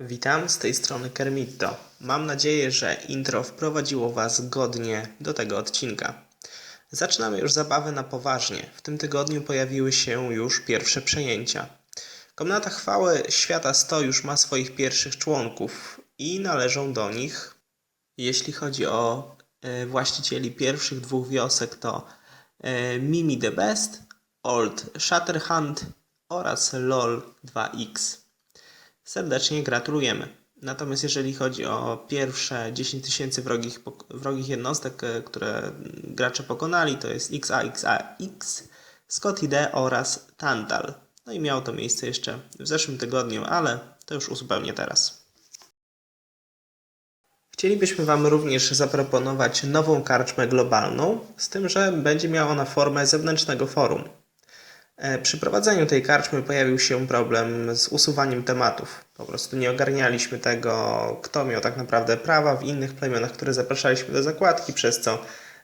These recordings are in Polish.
Witam, z tej strony Kermitto. Mam nadzieję, że intro wprowadziło Was godnie do tego odcinka. Zaczynamy już zabawę na poważnie. W tym tygodniu pojawiły się już pierwsze przejęcia. Komnata Chwały Świata 100 już ma swoich pierwszych członków i należą do nich, jeśli chodzi o e, właścicieli pierwszych dwóch wiosek, to e, Mimi the Best, Old Shatterhand oraz LOL 2X. Serdecznie gratulujemy. Natomiast jeżeli chodzi o pierwsze 10 tysięcy wrogich, wrogich jednostek, e, które gracze pokonali, to jest XAXAX, Scotty D oraz Tantal. No i miało to miejsce jeszcze w zeszłym tygodniu, ale to już uzupełnię teraz. Chcielibyśmy Wam również zaproponować nową karczmę globalną, z tym, że będzie miała ona formę zewnętrznego forum. E, Przy prowadzeniu tej karczmy pojawił się problem z usuwaniem tematów. Po prostu nie ogarnialiśmy tego, kto miał tak naprawdę prawa w innych plemionach, które zapraszaliśmy do zakładki, przez co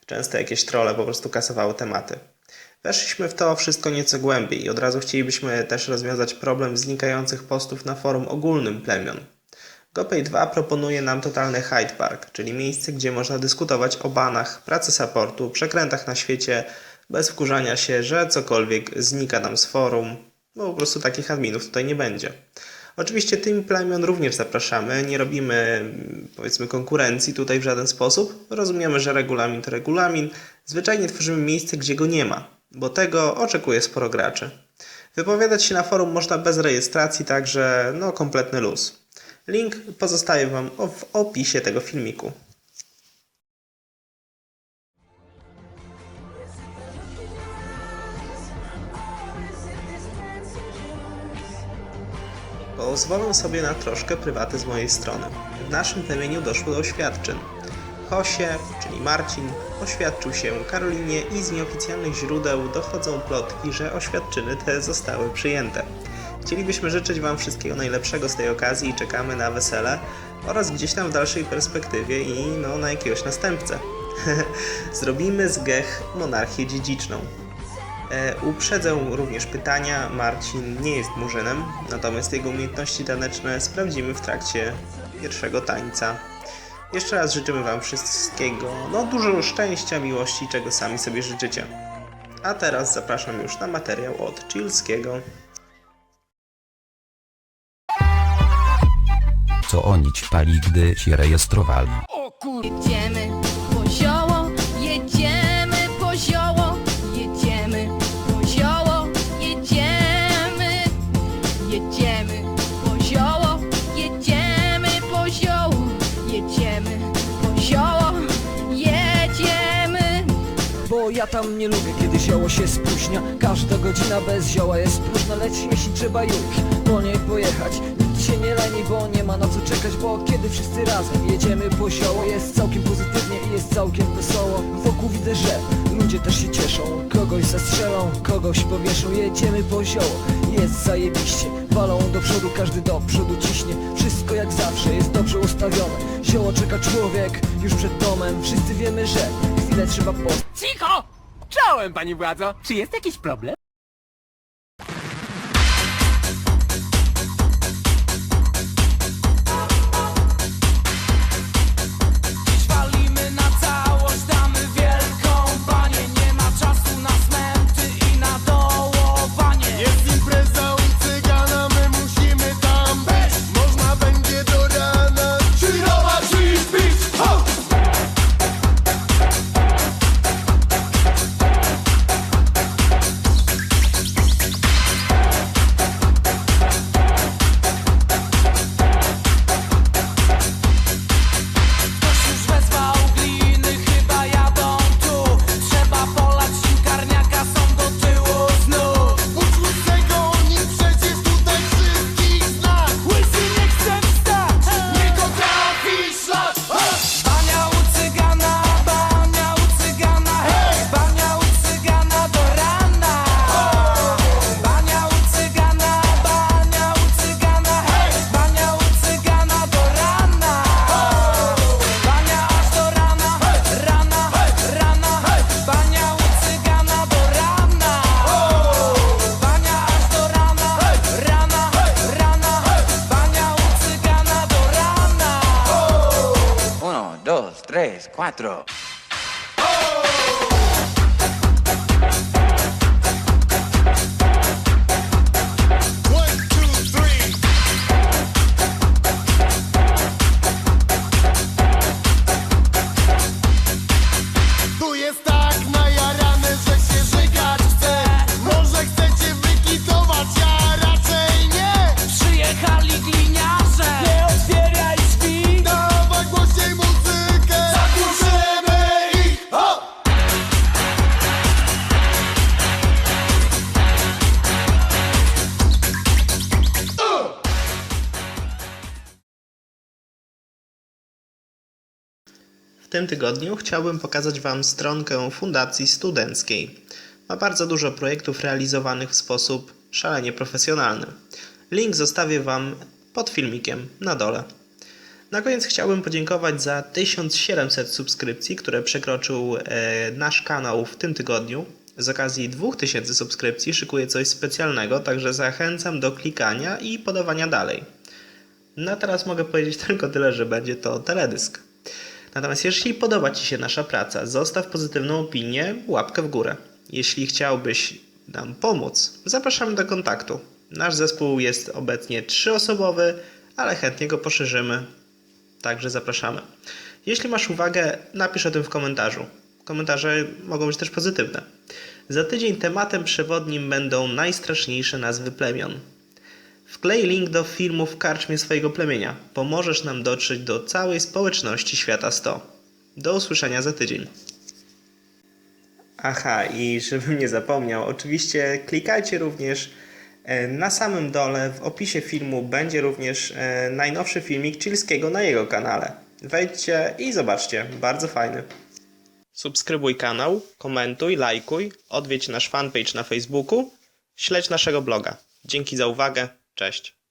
często jakieś trolle po prostu kasowały tematy. Weszliśmy w to wszystko nieco głębiej i od razu chcielibyśmy też rozwiązać problem znikających postów na forum ogólnym plemion. GoPay 2 proponuje nam totalny Hyde Park, czyli miejsce, gdzie można dyskutować o banach, pracy supportu, przekrętach na świecie, bez wkurzania się, że cokolwiek znika nam z forum, bo po prostu takich adminów tutaj nie będzie. Oczywiście tym plemion również zapraszamy, nie robimy powiedzmy konkurencji tutaj w żaden sposób. Rozumiemy, że regulamin to regulamin, zwyczajnie tworzymy miejsce, gdzie go nie ma, bo tego oczekuje sporo graczy. Wypowiadać się na forum można bez rejestracji, także no kompletny luz. Link pozostaje Wam w opisie tego filmiku. Pozwolę sobie na troszkę prywaty z mojej strony. W naszym plemieniu doszło do oświadczyn. Hosie, czyli Marcin, oświadczył się Karolinie i z nieoficjalnych źródeł dochodzą plotki, że oświadczyny te zostały przyjęte. Chcielibyśmy życzyć Wam wszystkiego najlepszego z tej okazji i czekamy na wesele oraz gdzieś tam w dalszej perspektywie i no, na jakiegoś następcę. Zrobimy z Gech monarchię dziedziczną. E, uprzedzę również pytania. Marcin nie jest murzynem, natomiast jego umiejętności taneczne sprawdzimy w trakcie pierwszego tańca. Jeszcze raz życzymy Wam wszystkiego, no dużo szczęścia, miłości, czego sami sobie życzycie. A teraz zapraszam już na materiał od Chilskiego. Co oni ćpali, gdy się rejestrowali. Jedziemy po zioło, ja tam nie lubię, kiedy zioło się spóźnia. Każda godzina bez zioła jest próżna Lecz jeśli trzeba już po niej pojechać Nikt się nie leni, bo nie ma na co czekać Bo kiedy wszyscy razem jedziemy po zioło Jest całkiem pozytywnie i jest całkiem wesoło. Wokół widzę, że ludzie też się cieszą. Kogoś zastrzelą, kogoś powieszą Jedziemy po zioło, jest zajebiście Walą do przodu, każdy do przodu ciśnie. Wszystko jak zawsze jest dobrze ustawione. Zioło czeka człowiek już przed domem. Wszyscy wiemy, że chwilę trzeba po Cicho! Czołem, pani władzo! Czy jest jakiś problem? dos, tres, cuatro. Tym tygodniu chciałbym pokazać Wam stronkę Fundacji Studenckiej. Ma bardzo dużo projektów realizowanych w sposób szalenie profesjonalny. Link zostawię Wam pod filmikiem na dole. Na koniec chciałbym podziękować za 1700 subskrypcji, które przekroczył e, nasz kanał w tym tygodniu. Z okazji 2000 subskrypcji szykuję coś specjalnego, także zachęcam do klikania i podawania dalej. No a teraz mogę powiedzieć tylko tyle, że będzie to teledysk. Natomiast jeśli podoba Ci się nasza praca, zostaw pozytywną opinię, łapkę w górę. Jeśli chciałbyś nam pomóc, zapraszamy do kontaktu. Nasz zespół jest obecnie trzyosobowy, ale chętnie go poszerzymy. Także zapraszamy. Jeśli masz uwagę, napisz o tym w komentarzu. Komentarze mogą być też pozytywne. Za tydzień tematem przewodnim będą najstraszniejsze nazwy plemion. Wklej link do filmu w karczmie swojego plemienia. Pomożesz nam dotrzeć do całej społeczności świata 100. Do usłyszenia za tydzień. Aha, i żebym nie zapomniał, oczywiście klikajcie również e, na samym dole w opisie filmu będzie również e, najnowszy filmik Chilskiego na jego kanale. Wejdźcie i zobaczcie, bardzo fajny. Subskrybuj kanał, komentuj, lajkuj, odwiedź nasz fanpage na Facebooku, śledź naszego bloga. Dzięki za uwagę, cześć.